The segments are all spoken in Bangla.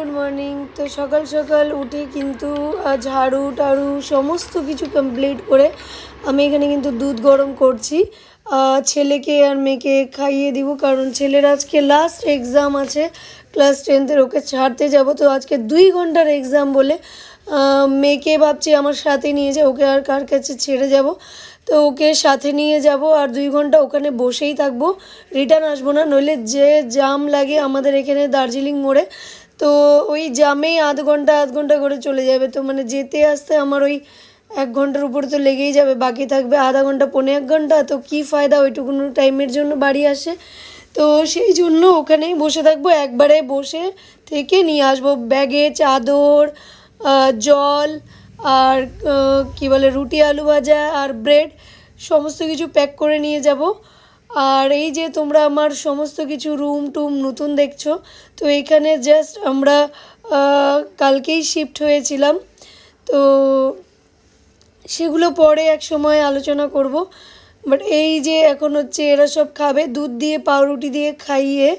Good morning. তো সকাল সকাল উঠে কিন্তু ঝাড়ু টাড়ু সমস্ত কিছু কমপ্লিট করে আমি এখানে কিন্তু দুধ গরম করছি। ছেলেকে আর মেয়েকে খাইয়ে দিব, কারণ ছেলের আজকে লাস্ট এক্সাম আছে ক্লাস টেনথের ওকে ছাড়তে যাব। তো আজকে দুই ঘণ্টার এক্সাম বলে মেয়েকে ভাবছি আমার সাথে নিয়ে যাও ওকে আর কার কাছে ছেড়ে যাব? তো ওকে সাথে নিয়ে যাব আর দুই ঘণ্টা ওখানে বসেই থাকব। রিটার্ন আসব না, নইলে যে জাম লাগে আমাদের এখানে দার্জিলিং মোড়ে তো ওই জামেই আধ ঘণ্টা আধ ঘণ্টা করে চলে যাবে। তো মানে যেতে, আসতে আমার ওই এক ঘণ্টার উপর তো লেগেই যাবে, বাকি থাকবে আধা ঘণ্টা, পৌনে এক ঘণ্টা। তো কী ফায়দা ওইটুকুনো টাইমের জন্য বাড়ি আসে? তো সেই জন্য ওখানেই বসে থাকব, একবারে বসে থেকে নিয়ে আসব ব্যাগে চাদর জল আর কি বলে রুটি, আলু ভাজা আর ব্রেড, সমস্ত কিছু প্যাক করে নিয়ে যাব। আর এই যে তোমরা আমার সমস্ত কিছু রুম টুম নতুন দেখছ, তো এখানে জাস্ট আমরা কালকেই শিফট হয়েছিলাম। তো সেগুলো পরে এক সময় আলোচনা করব। বাট এই যে এখন হচ্ছে এরা সব খাবে, দুধ দিয়ে, পাউরুটি দিয়ে খাইয়ে।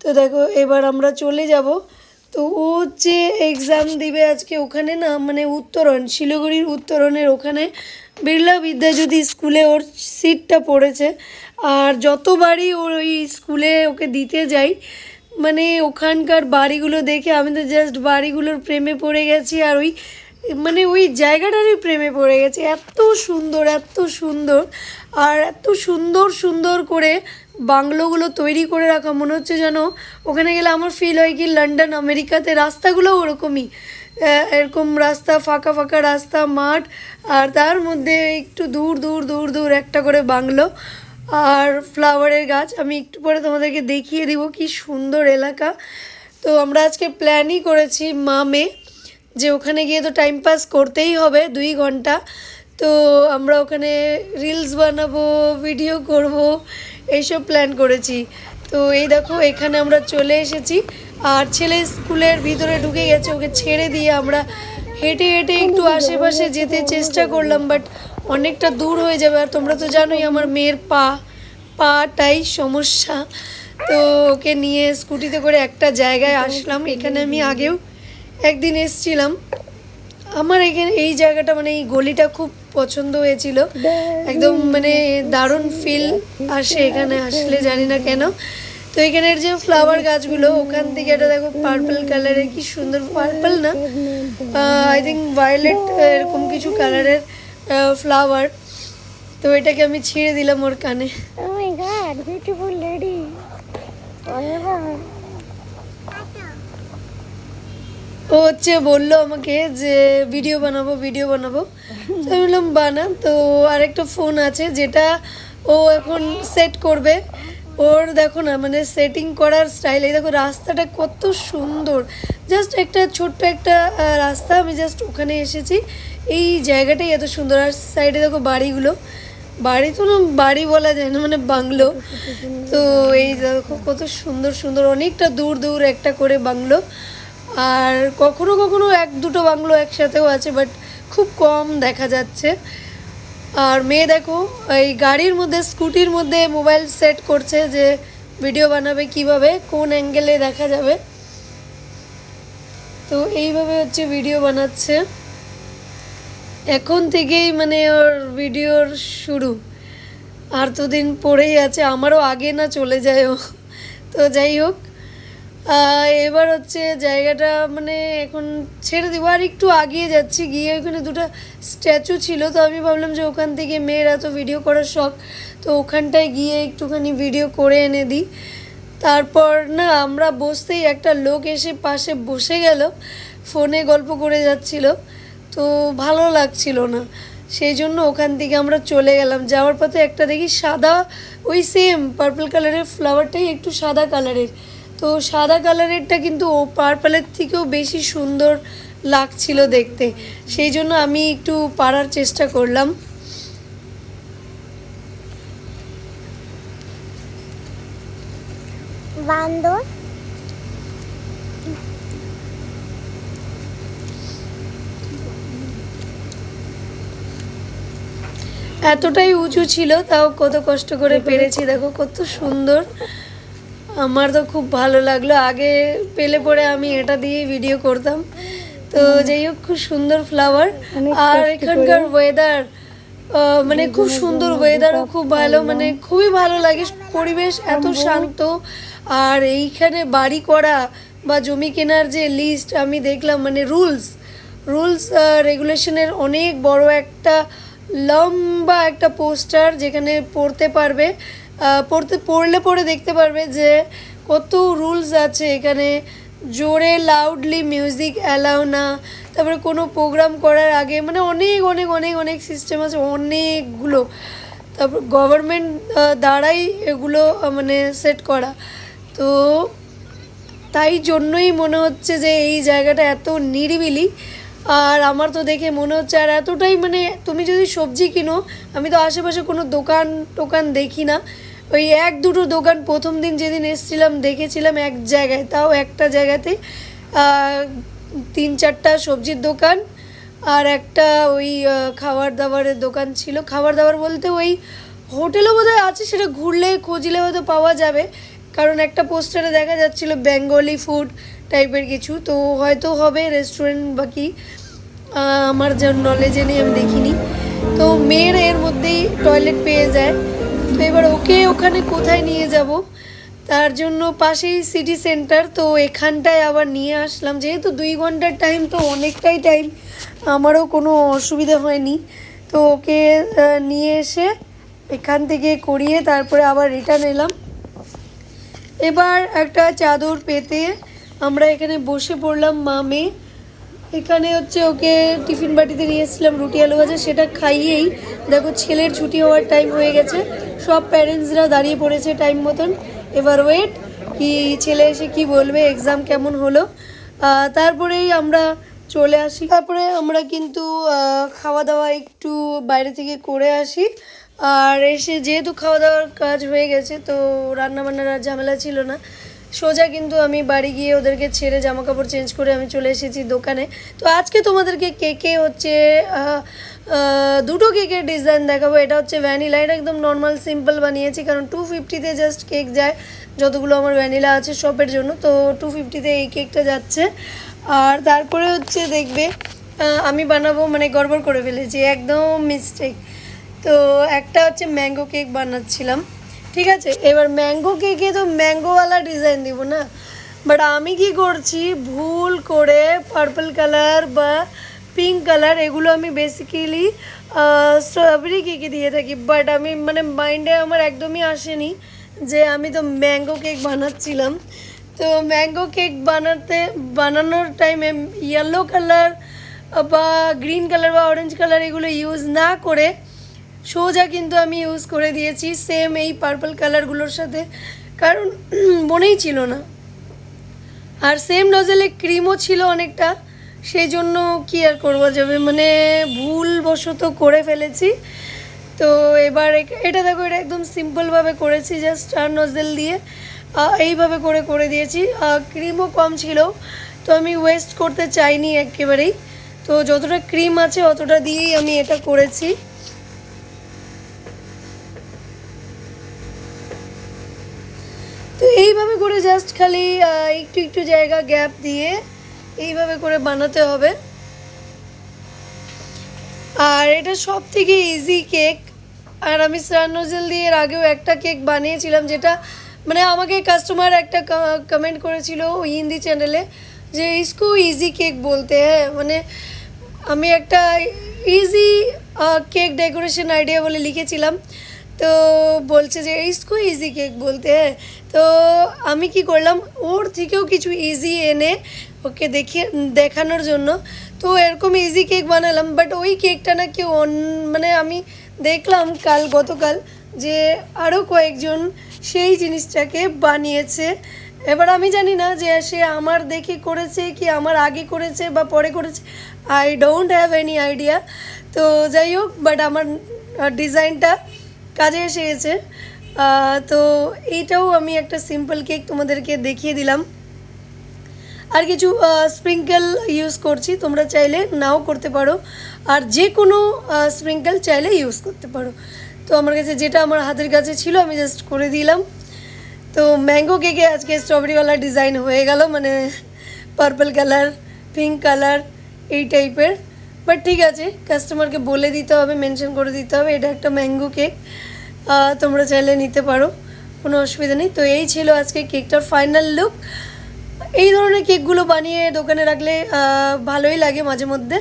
তো দেখো, এবার আমরা চলে যাব। তো ও হচ্ছে এক্সাম দিবে আজকে ওখানে না মানে উত্তরণ, শিলিগুড়ির উত্তরণের ওখানে। বিড়লা বিদ্যাজ্যোতি স্কুলে ওর সিটটা পড়েছে, আর যতবারই ওর ওই স্কুলে ওকে দিতে যাই মানে ওখানকার বাড়িগুলো দেখে আমি তো জাস্ট বাড়িগুলোর প্রেমে পড়ে গেছি, আর ওই মানে ওই জায়গাটারই প্রেমে পড়ে গেছে। এত সুন্দর এত সুন্দর, আর এত সুন্দর সুন্দর করে বাংলোগুলো তৈরি করে রাখা। মনে হচ্ছে যেন ওখানে গেলে আমার ফিল হয় কি লন্ডন আমেরিকাতে রাস্তাগুলো ওরকমই। এরকম রাস্তা, ফাঁকা ফাঁকা রাস্তা, মাঠ, আর তার মধ্যে একটু দূর দূর দূর দূর একটা করে বাংলো আর ফ্লাওয়ারের গাছ। আমি একটু পরে তোমাদেরকে দেখিয়ে দিব কি সুন্দর এলাকা। তো আমরা আজকে প্ল্যানই করেছি মা মেয়ে যে ওখানে গিয়ে তো টাইম পাস করতেই হবে দুই ঘণ্টা। তো আমরা ওখানে রিলস বানাবো ভিডিও করব, এইসব প্ল্যান করেছি। তো এই দেখো, এখানে আমরা চলে এসেছি। আর ছেলে স্কুলের ভিতরে ঢুকে গেছে, ওকে ছেড়ে দিয়ে আমরা হেঁটে হেঁটে একটু আশেপাশে যেতে চেষ্টা করলাম বাট অনেকটা দূর হয়ে যাবে। আর তোমরা তো জানোই, আমার মেয়ের পা, পাটাই সমস্যা। তো ওকে নিয়ে স্কুটিতে করে একটা জায়গায় আসলাম। এখানে আমি আগেও একদিন এসছিলাম। আমার এখানে এই জায়গাটা মানে এই গলিটা খুব পছন্দ হয়েছিল। একদম মানে দারুণ ফিল আসে এখানে আসলে জানি না কেন। তো এখানের যে ফ্লাওয়ার গাছগুলো ওখান থেকে এটা দেখো পার্পল কালারের কি সুন্দর পার্পল না? আই থিঙ্ক ভায়োলেট এরকম কিছু কালারের ফ্লাওয়ার তো এটাকে আমি ছিঁড়ে দিলাম ওর কানে। Oh my god, beautiful lady. ও হচ্ছে বলল আমাকে যে ভিডিও বানাবো ভিডিও বানাবো। আমি বললাম বানা। তো আরেকটা ফোন আছে যেটা ও এখন সেট করবে। ওর দেখো না মানে সেটিং করার স্টাইল এই দেখো রাস্তাটা কত সুন্দর। জাস্ট একটা ছোট্ট একটা রাস্তা আমি জাস্ট ওখানে এসেছি। এই জায়গাটাই এত সুন্দর। আর সাইডে দেখো বাড়িগুলো। বাড়ি তো না বাড়ি বলা যায় না মানে বাংলো। তো এই দেখো কত সুন্দর সুন্দর। অনেকটা দূর দূর একটা করে বাংলো। আর কখনো কখনো এক দুটো বাংলো একসাথেও আছে বাট খুব কম দেখা যাচ্ছে। আর মেয়ে দেখো, এই গাড়ির মধ্যে, স্কুটির মধ্যে মোবাইল সেট করছে যে ভিডিও বানাবে কীভাবে, কোন অ্যাঙ্গেলে দেখা যাবে। তো এইভাবে হচ্ছে ভিডিও বানাচ্ছে। এখন থেকেই মানে ওর ভিডিওর শুরু। আর তো দিন পড়েই আছে, আমারও আগে না চলে যায় ও তো যাই হোক এবার হচ্ছে জায়গাটা মানে এখন ছেড়ে দেবো। আর একটু আগিয়ে যাচ্ছি, গিয়ে ওখানে দুটো স্ট্যাচু ছিল, তো আমি ভাবলাম যে ওখান থেকে মেয়েরা তো ভিডিও করার শখ, তো ওখানটায় গিয়ে একটুখানি ভিডিও করে এনে দিই। তারপর না, আমরা বসতেই একটা লোক এসে পাশে বসে গেল ফোনে গল্প করে যাচ্ছিল, তো ভালো লাগছিল না। সেই জন্য ওখান থেকে আমরা চলে গেলাম। যাওয়ার পথে একটা দেখি সাদা, ওই সেম পার্পল কালারের ফ্লাওয়ারটাই একটু সাদা কালারের তো সাদা কালারেরটা কিন্তু ও পার্পলের থেকেও বেশি সুন্দর লাগছিল দেখতে। সেই জন্য আমি একটু পারার চেষ্টা করলাম। বান্দর। এতটাই উঁচু ছিল তাও কত কষ্ট করে পেরেছি দেখো কত সুন্দর। আমার তো খুব ভালো লাগল। আগে পেলে পরে আমি এটা দিয়ে ভিডিও করতাম। তো যাই হোক খুব সুন্দর ফ্লাওয়ার আর এখানকার ওয়েদার মানে খুব সুন্দর ওয়েদারও খুব ভালো মানে খুবই ভালো লাগে। পরিবেশ এত শান্ত। আর এইখানে বাড়ি করা বা জমি কেনার যে লিস্ট আমি দেখলাম মানে রুলস রুলস রেগুলেশনের অনেক বড় একটা লম্বা একটা পোস্টার যেখানে পড়তে পারবে। পড়তে, পড়লে পড়ে দেখতে পারবে যে কত রুলস আছে এখানে। জোরে লাউডলি মিউজিক অ্যালাউ না। তারপরে কোনো প্রোগ্রাম করার আগে মানে অনেক অনেক অনেক অনেক সিস্টেম আছে, অনেকগুলো। তারপর গভর্নমেন্ট দ্বারাই এগুলো মানে সেট করা। তো তাই জন্যই মনে হচ্ছে যে এই জায়গাটা এত নিরিবিলি। আর আমার তো দেখে মনে হচ্ছে, আর এতটাই মানে তুমি যদি সবজি কিনো, আমি তো আশেপাশে কোনো দোকান টোকান দেখি না। ওই এক দুটো দোকান প্রথম দিন যেদিন এসেছিলাম, দেখেছিলাম এক জায়গায়, তাও একটা জায়গাতে তিন চারটা সবজির দোকান আর একটা ওই খাবার দাবারের দোকান ছিল। খাবার দাবার বলতে ওই হোটেলও বোধহয় আছে, সেটা ঘুরলে, খুঁজলে হয়তো পাওয়া যাবে। কারণ একটা পোস্টারে দেখা যাচ্ছিল বেঙ্গলি ফুড টাইপের কিছু, তো হয়তো হবে রেস্টুরেন্ট বা কি আমার যে নলেজে নেই, আমি দেখিনি। তো মেয়ের এর মধ্যেই টয়লেট পেয়ে যায়। তো এবার ওকে ওখানে কোথায় নিয়ে যাব? তার জন্য পাশেই সিটি সেন্টার, তো এখানটায় আবার নিয়ে আসলাম। যেহেতু দুই ঘণ্টার টাইম তো অনেকটাই টাইম আমারও কোনো অসুবিধা হয়নি। তো ওকে নিয়ে এসে এখান থেকে করিয়ে তারপরে আবার রিটার্ন এলাম। এবার একটা চাদর পেতে আমরা এখানে বসে পড়লাম মামে এখানে হচ্ছে ওকে টিফিন বাটিতে নিয়ে এসেছিলাম রুটি আলু ভাজা, সেটা খাইয়েই। দেখো ছেলের ছুটি হওয়ার টাইম হয়ে গেছে। সব প্যারেন্টসরা দাঁড়িয়ে পড়েছে টাইম মতন। এবার ওয়েট কি ছেলে এসে কি বলবে এক্সাম কেমন হলো? তারপরেই আমরা চলে আসি। তারপরে আমরা কিন্তু খাওয়া দাওয়া একটু বাইরে থেকে করে আসি। আর এসে যেহেতু খাওয়া দাওয়ার কাজ হয়ে গেছে, তো রান্না বান্নার আর ঝামেলা ছিল না। সোজা কিন্তু আমি বাড়ি গিয়ে ওদেরকে ছেড়ে জামা কাপড় চেঞ্জ করে আমি চলে এসেছি দোকানে। তো আজকে তোমাদেরকে কেকে হচ্ছে দুটো কেকের ডিজাইন দেখাবো। এটা হচ্ছে ভ্যানিলা এটা একদম নর্মাল সিম্পল বানিয়েছি। কারণ টু ফিফটিতে জাস্ট কেক যায়, যতগুলো আমার ভ্যানিলা আছে শপের জন্য। তো টু ফিফটিতে এই কেকটা যাচ্ছে। আর তারপরে হচ্ছে দেখবে আমি বানাবো মানে গড়বড় করে ফেলেছি। একদম মিস্টেক তো একটা হচ্ছে ম্যাঙ্গো কেক বানাচ্ছিলাম। ঠিক আছে? এবার ম্যাঙ্গো কেকে তো ম্যাঙ্গোওয়ালা ডিজাইন দিব না? বাট আমি কি করছি? ভুল করে পার্পল কালার বা পিঙ্ক কালার এগুলো আমি বেসিক্যালি স্ট্রবেরি কেকে দিয়ে থাকি। বাট আমি মানে মাইন্ডে আমার একদমই আসেনি যে আমি তো ম্যাঙ্গো কেক বানাচ্ছিলাম। তো ম্যাঙ্গো কেক বানাতে, বানানোর টাইমে ইয়েলো কালার বা গ্রিন কালার বা অরেঞ্জ কালার এগুলো ইউজ না করে সোজা কিন্তু আমি ইউজ করে দিয়েছি সেম এই পার্পল কালারগুলোর সাথে। কারণ মনেই ছিল না। আর সেম নজেলে ক্রিমও ছিল অনেকটা। সেই জন্য কি আর করব যাবে মানে ভুলবশত করে ফেলেছি। তো এবার এটা দেখো, এটা একদম সিম্পলভাবে করেছি জাস্ট আর নজেল দিয়ে। এইভাবে করে করে দিয়েছি। ক্রিমও কম ছিল। তো আমি ওয়েস্ট করতে চাইনি একেবারেই। তো যতটা ক্রিম আছে, অতটা দিয়েই আমি এটা করেছি। এইভাবে করে জাস্ট খালি একটু একটু জায়গা গ্যাপ দিয়ে এইভাবে করে বানাতে হবে। আর এটা সব থেকে ইজি কেক আর আমি স্টার নোজেল দিয়ে এর আগেও একটা কেক বানিয়েছিলাম যেটা মানে আমাকে কাস্টমার একটা কমেন্ট করেছিল ওই হিন্দি চ্যানেলে যে, ইসকো ইজি কেক বলতে হ্যাঁ? মানে আমি একটা ইজি কেক ডেকোরেশন আইডিয়া বলে লিখেছিলাম। তো বলছে যে ইসকো ইজি কেক বলতে হ্যাঁ। তো আমি কি করলাম, ওর থেকেও কিছু ইজি এনে ওকে দেখিয়ে দেখানোর জন্য। তো এরকম ইজি কেক বানালাম বাট ওই কেকটা না কেউ মানে আমি দেখলাম কাল, গতকাল, যে আরও কয়েকজন সেই জিনিসটাকে বানিয়েছে। এবার আমি জানি না যে সে আমার দেখে করেছে কি আমার আগে করেছে বা পরে করেছে। I don't have any idea তো যাই হোক বাট আমার ডিজাইনটা কাজে এসে গেছে। তো এইটাও আমি একটা সিম্পল কেক তোমাদেরকে দেখিয়ে দিলাম। আর কিছু স্প্রিঙ্কেল ইউজ করছি, তোমরা চাইলে নাও করতে পারো। আর যে কোনো স্প্রিঙ্কেল চাইলে ইউজ করতে পারো। তো আমার কাছে যেটা আমার হাতের কাছে ছিল, আমি জাস্ট করে দিলাম। তো ম্যাঙ্গো কেকে আজকে স্ট্রবেরিওয়ালা ডিজাইন হয়ে গেল মানে পার্পল কালার পিঙ্ক কালার এই টাইপের বাট ঠিক আছে কাস্টমারকে বলে দিতে হবে মেনশন করে দিতে হবে, এটা একটা ম্যাঙ্গো কেক তোমরা চাইলে নিতে পারো, কোনো অসুবিধা নেই। তো এই ছিল আজকে কেকটার ফাইনাল লুক এই ধরনের কেকগুলো বানিয়ে দোকানে রাখলে ভালোই লাগে মাঝে মধ্যে।